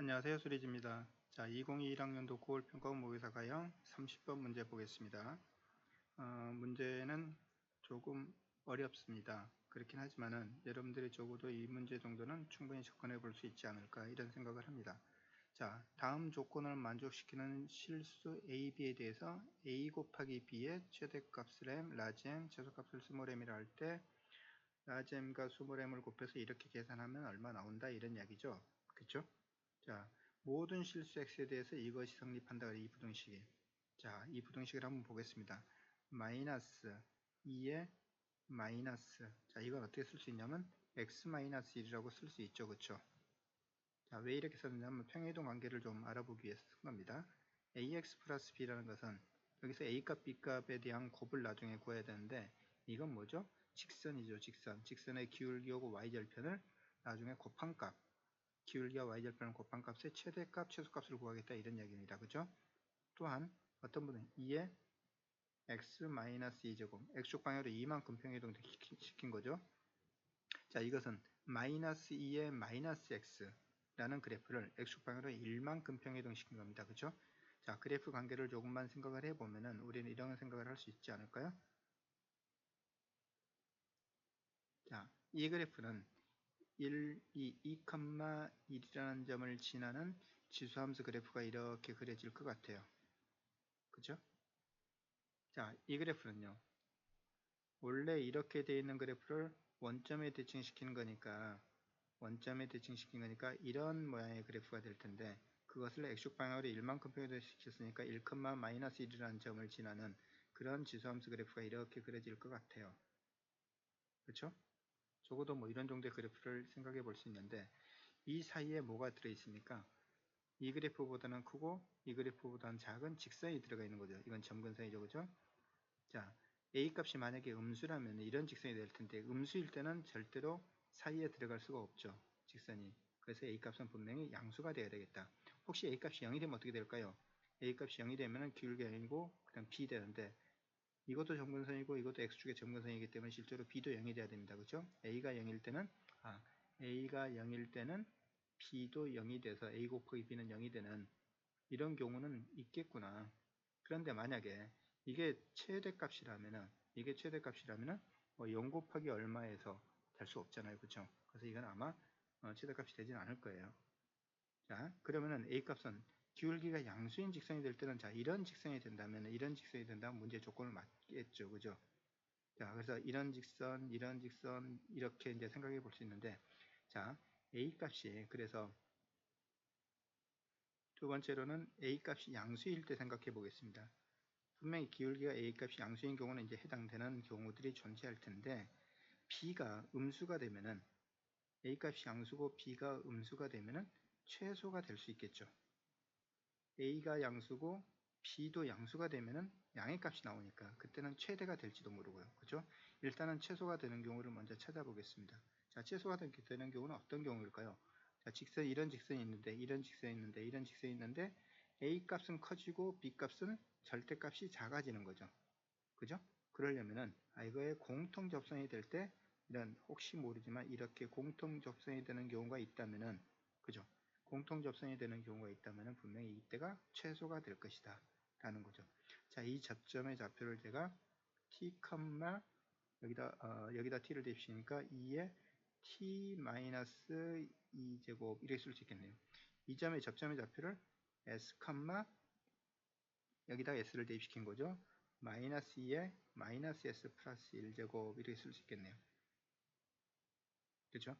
안녕하세요. 수리지입니다. 자, 2021학년도 9월 평가 모의사 가형 30번 문제 보겠습니다. 어, 문제는 조금 어렵습니다. 그렇긴 하지만은 여러분들이 적어도 이 문제 정도는 충분히 접근해 볼 수 있지 않을까 이런 생각을 합니다. 자, 다음 조건을 만족시키는 실수 A, B에 대해서 A 곱하기 B의 최대값을 M, 라지 M, 최소값을 스몰 M이라 할 때 라지 M과 스몰 M을 곱해서 이렇게 계산하면 얼마 나온다 이런 이야기죠. 그쵸? 자, 모든 실수 x에 대해서 이것이 성립한다. 이 부등식이. 자, 이 부등식을 한번 보겠습니다. 마이너스 2의 마이너스. 자, 이건 어떻게 쓸 수 있냐면 x 마이너스 1이라고 쓸 수 있죠. 그쵸? 자, 왜 이렇게 썼냐면 평행이동 관계를 좀 알아보기 위해서 쓴 겁니다. ax 플러스 b라는 것은 여기서 a값, b값에 대한 곱을 나중에 구해야 되는데 이건 뭐죠? 직선이죠. 직선. 직선의 기울기 하고 y절편을 나중에 곱한 값. 기울기와 y절편을 곱한 값의 최대값, 최소값을 구하겠다 이런 이야기입니다. 그죠? 또한 어떤 분은 2의 x-2제곱 x축 방향으로 2만큼 평이동 시킨 거죠. 자 이것은 마이너스 2의 마이너스 x라는 그래프를 x축 방향으로 1만큼 평이동 시킨 겁니다. 그죠? 자 그래프 관계를 조금만 생각을 해보면은 우리는 이런 생각을 할 수 있지 않을까요? 자, 이 그래프는 1, 2, 2,1이라는 점을 지나는 지수함수 그래프가 이렇게 그려질 것 같아요. 그죠? 자, 이 그래프는요. 원래 이렇게 되어 있는 그래프를 원점에 대칭시키는 거니까 원점에 대칭시킨 거니까 이런 모양의 그래프가 될 텐데 그것을 x축 방향으로 1만큼 표현시켰으니까 1,-1이라는 점을 지나는 그런 지수함수 그래프가 이렇게 그려질 것 같아요. 그렇죠? 적어도 뭐 이런 정도의 그래프를 생각해 볼 수 있는데 이 사이에 뭐가 들어 있습니까? 이 그래프보다는 크고 이 그래프보다는 작은 직선이 들어가 있는 거죠. 이건 점근선이죠. 그죠? 자, A 값이 만약에 음수라면 이런 직선이 될 텐데 음수일 때는 절대로 사이에 들어갈 수가 없죠. 직선이. 그래서 A 값은 분명히 양수가 되어야 되겠다. 혹시 A 값이 0이 되면 어떻게 될까요? A 값이 0이 되면 기울기가 0이고 그냥 B 되는데 이것도 점근선이고 이것도 x축의 점근선이기 때문에 실제로 b도 0이 돼야 됩니다. 그렇죠? a가 0일 때는 아 a가 0일 때는 b도 0이 돼서 a 곱하기 b는 0이 되는 이런 경우는 있겠구나. 그런데 만약에 이게 최대값이라면은 이게 최대값이라면은 뭐 0 곱하기 얼마에서 될 수 없잖아요. 그렇죠? 그래서 이건 아마 어, 최대값이 되지는 않을 거예요. 자, 그러면은 a 값은 기울기가 양수인 직선이 될 때는 자 이런 직선이 된다면 이런 직선이 된다면 문제 조건을 맞겠죠. 그죠? 자 그래서 이런 직선 이런 직선 이렇게 이제 생각해 볼 수 있는데 자 a 값이 그래서 두 번째로는 a 값이 양수일 때 생각해 보겠습니다. 분명히 기울기가 a 값이 양수인 경우는 이제 해당되는 경우들이 존재할 텐데 b가 음수가 되면은 a 값이 양수고 b가 음수가 되면은 최소가 될 수 있겠죠 a가 양수고 b도 양수가 되면은 양의 값이 나오니까 그때는 최대가 될지도 모르고요. 그죠? 일단은 최소가 되는 경우를 먼저 찾아보겠습니다. 자, 최소가 되는 경우는 어떤 경우일까요? 자, 직선 이런 직선이 있는데 이런 직선이 있는데 이런 직선이 있는데 a 값은 커지고 b 값은 절대 값이 작아지는 거죠. 그죠? 그러려면은 아, 이거의 공통 접선이 될 때 이런 혹시 모르지만 이렇게 공통 접선이 되는 경우가 있다면은 그죠? 공통 접선이 되는 경우가 있다면 분명히 이때가 최소가 될 것이다 라는 거죠. 자 이 접점의 좌표를 제가 t, 여기다 어, 여기다 t를 대입시니까 2에 t-2제곱 이렇게 쓸 수 있겠네요. 이 점의 접점의 좌표를 s, 여기다 s를 대입시킨 거죠. 마이너스 2에 마이너스 s 플러스 1제곱 이렇게 쓸 수 있겠네요. 그렇죠?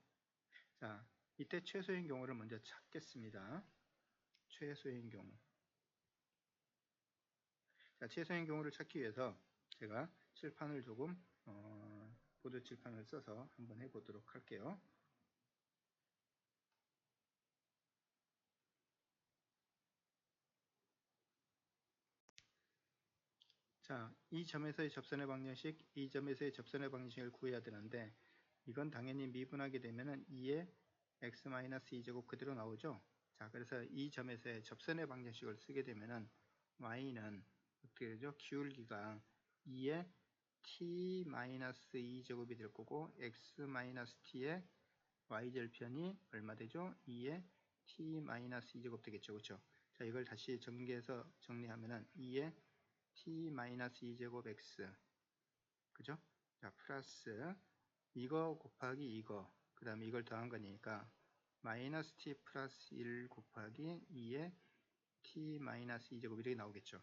자 이때 최소인 경우를 먼저 찾겠습니다. 최소인 경우. 자, 최소인 경우를 찾기 위해서 제가 칠판을 조금 어, 보드 칠판을 써서 한번 해보도록 할게요. 자, 이 점에서의 접선의 방정식, 이 점에서의 접선의 방정식을 구해야 되는데 이건 당연히 미분하게 되면 은 2의 x-2제곱 그대로 나오죠. 자, 그래서 이 점에서의 접선의 방정식을 쓰게 되면은 y는 어떻게 되죠? 기울기가 2의 t-2제곱이 될 거고 x-t의 y절편이 얼마 되죠? 2의 t 마이너스 2제곱 되겠죠. 그렇죠? 자, 이걸 다시 전개해서 정리하면은 2의 t 마이너스 2제곱 x 그죠? 자, 플러스 이거 곱하기 이거 그 다음에 이걸 더한 거니까 마이너스 t 플러스 1 곱하기 2의 t 마이너스 2제곱 이렇게 나오겠죠.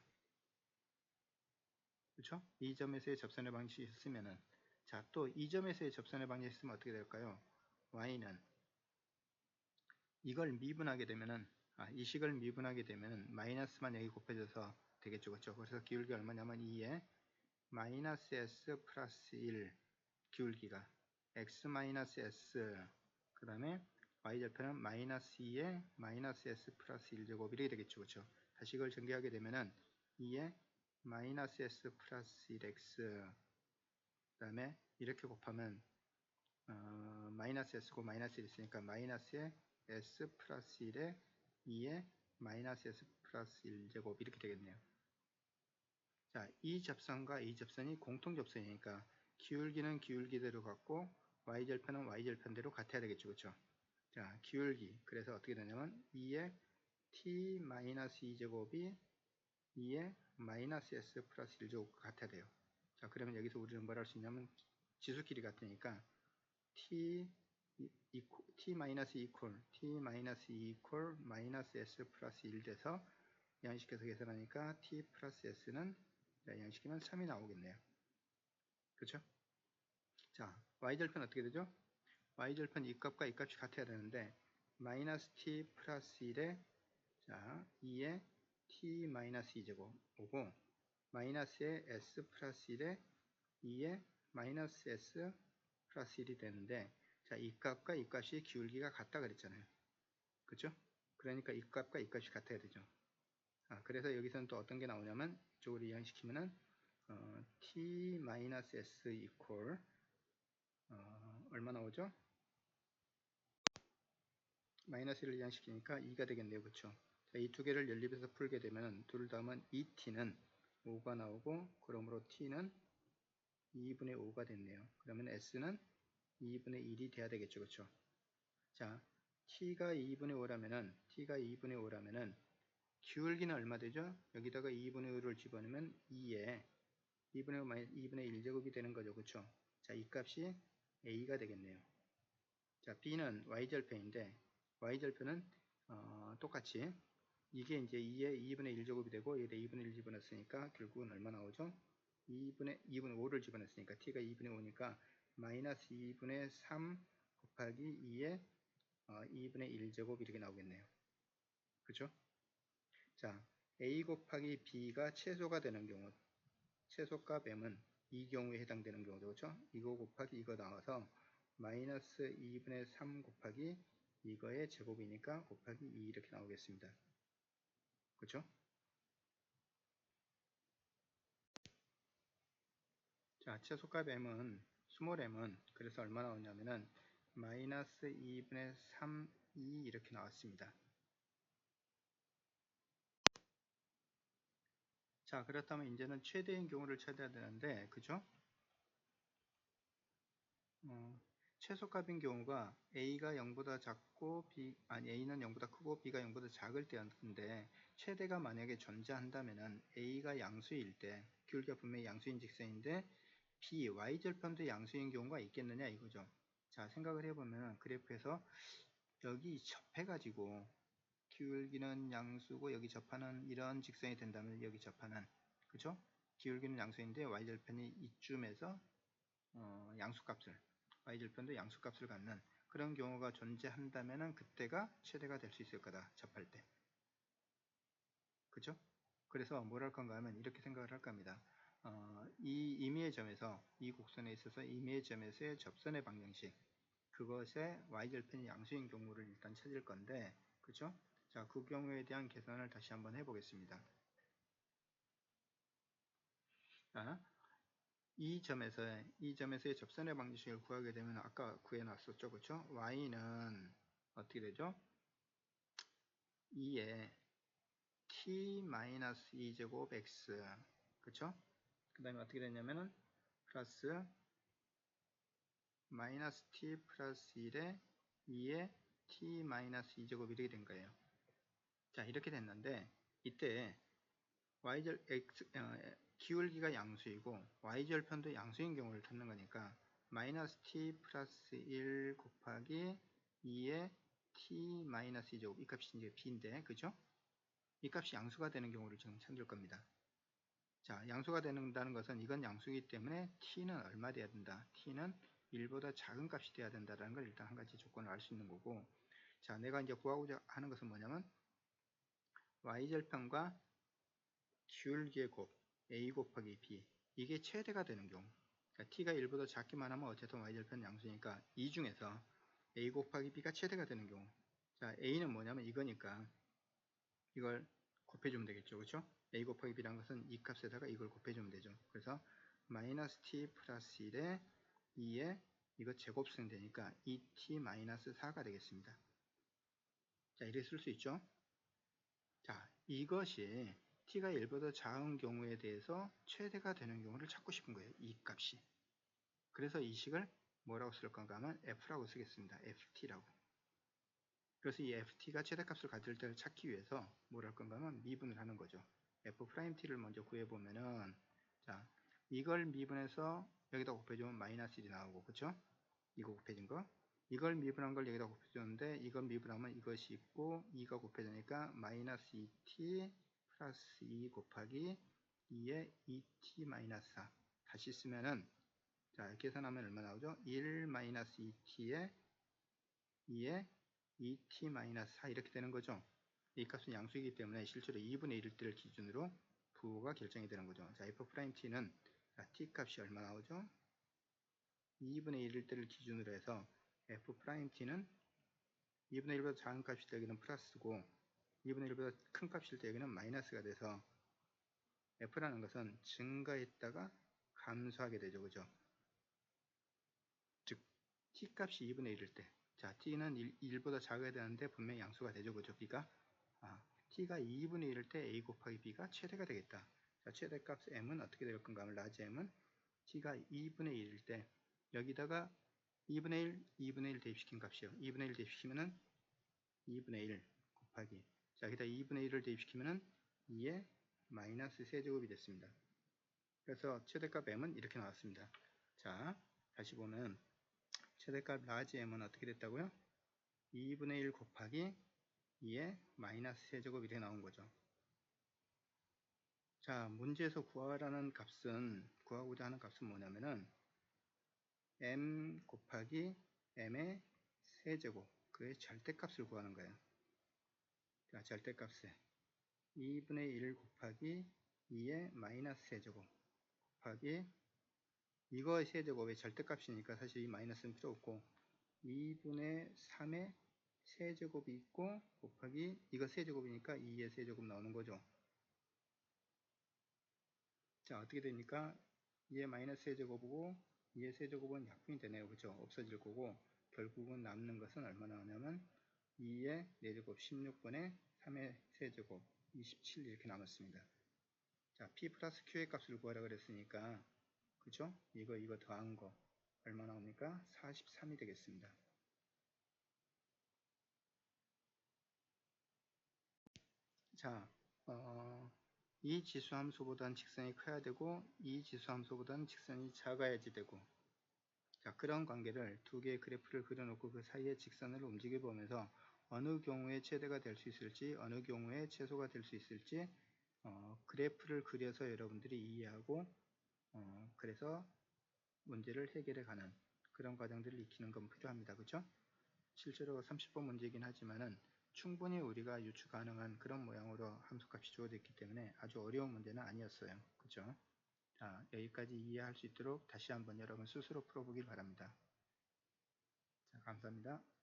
그렇죠? 이 점에서의 접선의 방식이 있으면은 자, 또 이 점에서의 접선의 방식이 있으면 어떻게 될까요? y는 이걸 미분하게 되면은 아, 이 식을 미분하게 되면은 마이너스만 여기 곱해져서 되겠죠. 그렇죠? 그래서 기울기 얼마냐면 2에 마이너스 s 플러스 1 기울기가 x 마이너스 s 그 다음에 y절편은 마이너스 2에 마이너스 s 플러스 1제곱 이렇게 되겠죠. 그렇죠? 다시 이걸 전개하게 되면은 2에 마이너스 s 플러스 1x 그 다음에 이렇게 곱하면 어, 마이너스 s고 마이너스 1 있으니까 마이너스에 s 플러스 1에 2에 마이너스 s 플러스 1제곱 이렇게 되겠네요. 자, 이 접선과 이 접선이 공통 접선이니까 기울기는 기울기대로 같고 y절편은 y절편대로 같아야 되겠죠. 그렇죠? 자, 기울기. 그래서 어떻게 되냐면 2의 t 마이너스 2제곱이 2의 마이너스 s 플러스 1제곱 같아야 돼요. 자, 그러면 여기서 우리는 뭘 할 수 있냐면 지수끼리 같으니까 t t 마이너스 2콜 t 마이너스 2콜 마이너스 s 플러스 1 돼서 양식해서 계산하니까 t 플러스 s는 양식이면 3이 나오겠네요. 그렇죠? 자, y절편 어떻게 되죠? y절편 이 값과 이 값이 같아야 되는데 마이너스 t 플러스 1에 자 2에 t 마이너스 2제곱 오고 마이너스에 s 플러스 1에 2에 마이너스 s 플러스 1이 되는데 자, 이 값과 이 값이 기울기가 같다 그랬잖아요. 그죠? 그러니까 이 값과 이 값이 같아야 되죠. 아, 그래서 여기서는 또 어떤 게 나오냐면 이쪽으로 이항시키면은 어, t-s equal 어, 얼마 나오죠? 마이너스 1을 이항시키니까 2가 되겠네요. 그쵸? 이두 개를 연립해서 풀게 되면 둘 다음은 2t는 5가 나오고 그러므로 t는 2분의 5가 됐네요. 그러면 s는 2분의 1이 돼야 되겠죠. 그쵸? 자, t가 2분의 5라면은 t가 2분의 5라면은 기울기는 얼마 되죠? 여기다가 2분의 5를 집어넣으면 2에 2분의 5 2분의 1제곱이 되는 거죠. 그쵸? 자, 이 값이 a가 되겠네요. 자, b는 y절편인데 y절편은 어, 똑같이 이게 이제 2에 2분의 1제곱이 되고 여기다 2분의 1 집어넣었으니까 결국은 얼마 나오죠? 2분의 2분의 5를 집어넣었으니까 t가 2분의 5니까 마이너스 2분의 3 곱하기 2에 어, 2분의 1제곱 이렇게 나오겠네요. 그죠? 자, a 곱하기 b가 최소가 되는 경우 최소값 m은 이 경우에 해당되는 경우죠. 그렇죠? 이거 곱하기 이거 나와서 마이너스 2분의 3 곱하기 이거의 제곱이니까 곱하기 2 이렇게 나오겠습니다. 그렇죠? 자, 최소값 m은 스몰 m은 그래서 얼마 나오냐면은 마이너스 2분의 3, 2 이렇게 나왔습니다. 자 그렇다면 이제는 최대인 경우를 찾아야 되는데 그죠? 어, 최소값인 경우가 A가 0보다 작고 B 아니 A는 0보다 크고 B가 0보다 작을 때였는데 최대가 만약에 존재한다면은 A가 양수일 때 기울기가 분명히 양수인 직선인데 B, Y절편도 양수인 경우가 있겠느냐 이거죠. 자 생각을 해보면 그래프에서 여기 접해가지고 기울기는 양수고 여기 접하는 이런 직선이 된다면 여기 접하는 그죠? 기울기는 양수인데 y절편이 이쯤에서 어, 양수값을 y절편도 양수값을 갖는 그런 경우가 존재한다면 그때가 최대가 될 수 있을 거다 접할 때 그죠? 그래서 뭘 할 건가 하면 이렇게 생각을 할 겁니다. 어, 이 임의의 점에서 이 곡선에 있어서 임의의 점에서의 접선의 방정식 그것의 y절편이 양수인 경우를 일단 찾을 건데 그죠? 자, 그 경우에 대한 계산을 다시 한번 해보겠습니다. 자, 이 점에서의, 이 점에서의 접선의 방정식을 구하게 되면 아까 구해놨었죠. 그쵸? y는 어떻게 되죠? 2에 t-2제곱 x 그쵸? 그 다음에 어떻게 되냐면은 플러스 마이너스 t 플러스 1에 2에 t-2제곱 이렇게 된 거예요. 자 이렇게 됐는데 이때 y절 x 어, 기울기가 양수이고 y절편도 양수인 경우를 찾는 거니까 마이너스 t 플러스 1 곱하기 2의 t 마이너스 2제곱 이 값이 이제 b인데 그죠? 이 값이 양수가 되는 경우를 지금 찾을 겁니다. 자 양수가 된다는 것은 이건 양수이기 때문에 t는 얼마 돼야 된다. t는 1보다 작은 값이 돼야 된다는 걸 일단 한 가지 조건을 알 수 있는 거고 자 내가 이제 구하고자 하는 것은 뭐냐면 y절편과 기울기의 곱 a 곱하기 b. 이게 최대가 되는 경우. 그러니까 t가 1보다 작기만 하면 어쨌든 y절편 양수니까 이 중에서 a 곱하기 b가 최대가 되는 경우. 자 a는 뭐냐면 이거니까 이걸 곱해주면 되겠죠. 그렇죠 a 곱하기 b란 것은 이 값에다가 이걸 곱해주면 되죠. 그래서 마이너스 t 플러스 1에 2에 이거 제곱승 되니까 2t 마이너스 4가 되겠습니다. 자 이렇게 쓸 수 있죠? 자 이것이 t가 1보다 작은 경우에 대해서 최대가 되는 경우를 찾고 싶은 거예요. 이 값이. 그래서 이 식을 뭐라고 쓸 건가 하면 f라고 쓰겠습니다. ft라고. 그래서 이 ft가 최대값을 가질 때를 찾기 위해서 뭐랄 건가 하면 미분을 하는 거죠. f't를 먼저 구해보면은 자 이걸 미분해서 여기다 곱해주면 마이너스 1이 나오고 그쵸? 이거 곱해진 거 이걸 미분한 걸 여기다 곱해줬는데 이걸 미분하면 이것이 있고 2가 곱해지니까 마이너스 2t 플러스 2 곱하기 2의 2t 마이너스 4 다시 쓰면은 자 계산하면 얼마 나오죠? 1 마이너스 2t에 2의 2t 마이너스 4 이렇게 되는 거죠. 이 값은 양수이기 때문에 실제로 2분의 1일 때를 기준으로 부호가 결정이 되는 거죠. 자 f''t는 t 값이 얼마 나오죠? 2분의 1일 때를 기준으로 해서 f't는 2분의 1보다 작은 값일 때 여기는 플러스고 2분의 1보다 큰 값일 때 여기는 마이너스가 돼서 f라는 것은 증가했다가 감소하게 되죠. 그죠? 즉 t 값이 2분의 1일 때 자, t는 1, 보다 작아야 되는데 분명히 양수가 되죠. 그죠? b가 아, t가 2분의 1일 때 a 곱하기 b가 최대가 되겠다. 자, 최대값 m은 어떻게 될 건가 하면 라지 m은 t가 2분의 1일 때 여기다가 2분의 1, 2분의 1 대입시킨 값이요. 2분의 1 대입시키면은 2분의 1 곱하기 자, 여기다 2분의 1을 대입시키면은 2의 마이너스 세제곱이 됐습니다. 그래서 최대값 m은 이렇게 나왔습니다. 자, 다시 보면 최대값 라지 m은 어떻게 됐다고요? 2분의 1 곱하기 2의 마이너스 세제곱 이렇게 나온 거죠. 자, 문제에서 구하라는 값은 구하고자 하는 값은 뭐냐면은 m 곱하기 m의 세제곱 그의 절대값을 구하는 거예요. 자, 절대값에 2분의 1 곱하기 2의 마이너스 세제곱 곱하기 이거의 세제곱의 절대값이니까 사실 이 마이너스는 필요 없고 2분의 3의 세제곱이 있고 곱하기 이거 세제곱이니까 2의 세제곱 나오는 거죠. 자 어떻게 되니까 2의 마이너스 세제곱이고 2의 세제곱은 약분이 되네요. 그죠? 없어질 거고 결국은 남는 것은 얼마 나오냐면 2의 4제곱 16분의 3의 세제곱 27 이렇게 남았습니다. 자, P 플러스 Q의 값을 구하라 그랬으니까 그죠? 이거 이거 더한 거 얼마 나옵니까? 43이 되겠습니다. 자, 어, 이 지수함수보다는 직선이 커야 되고 이 지수함수보다는 직선이 작아야지 되고 자, 그런 관계를 두 개의 그래프를 그려놓고 그 사이에 직선을 움직여 보면서 어느 경우에 최대가 될 수 있을지 어느 경우에 최소가 될 수 있을지 어, 그래프를 그려서 여러분들이 이해하고 어, 그래서 문제를 해결해 가는 그런 과정들을 익히는 건 필요합니다. 그죠? 실제로 30번 문제이긴 하지만은 충분히 우리가 유추 가능한 그런 모양으로 함수값이 주어져 있기 때문에 아주 어려운 문제는 아니었어요. 그죠? 자, 여기까지 이해할 수 있도록 다시 한번 여러분 스스로 풀어보길 바랍니다. 자, 감사합니다.